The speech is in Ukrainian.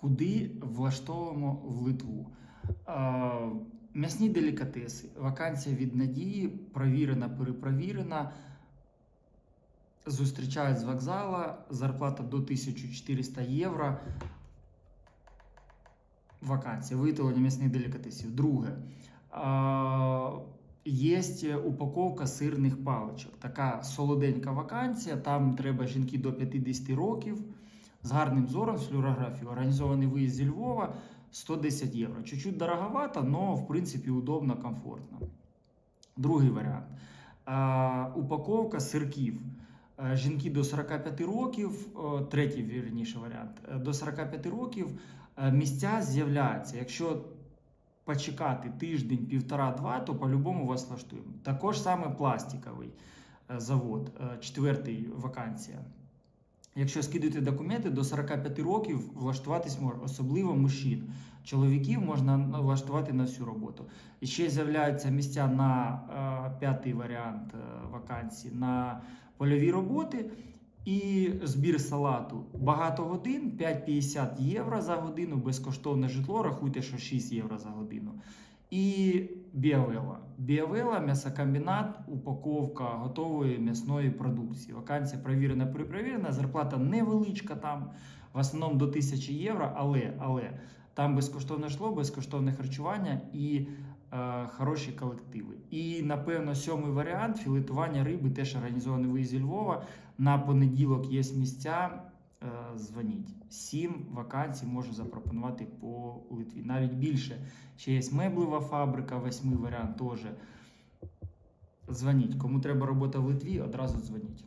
Куди влаштовуємо в Литву? М'ясні делікатеси, вакансія від надії, провірена, перепровірена. Зустрічають з вокзала, зарплата до 1400 євро. Вакансія, виготовлення м'ясних делікатесів. Друге. Є упаковка сирних паличок. Така солоденька вакансія. Там треба жінки до 50 років з гарним зором, з флюорографією. Організований виїзд зі Львова 110 євро. Чуть-чуть дороговато, але в принципі удобно, комфортно. Другий варіант. Упаковка сирків. Жінки до 45 років, третій вірніше варіант. Е, До 45 років е, місця з'являються. Якщо почекати тиждень, півтора-два, то по-любому вас влаштуємо. Також саме пластиковий е, завод, четвертий вакансія. Якщо скидати документи до 45 років, влаштуватись можна, особливо мужчин. Чоловіків можна влаштувати на всю роботу. І ще з'являються місця на е, п'ятий варіант е, вакансії на польові роботи. І збір салату багато годин, 5,50 євро за годину, безкоштовне житло, рахуйте, що 6 євро за годину. І біавела. Біавела, м'ясокомбінат, упаковка готової м'ясної продукції. Вакансія провірена, перепровірена, зарплата невеличка там, в основному до 1000 євро, але, але там безкоштовне житло, безкоштовне харчування і е, хороші колективи. І, напевно, сьомий варіант філетування риби теж організований виїзд зі Львова. На понеділок є місця. Е, Дзвоніть. Сім вакансій можу запропонувати по Литві. Навіть більше. Ще є меблева фабрика, восьмий варіант теж. Дзвоніть. Кому треба робота в Литві, одразу дзвоніть.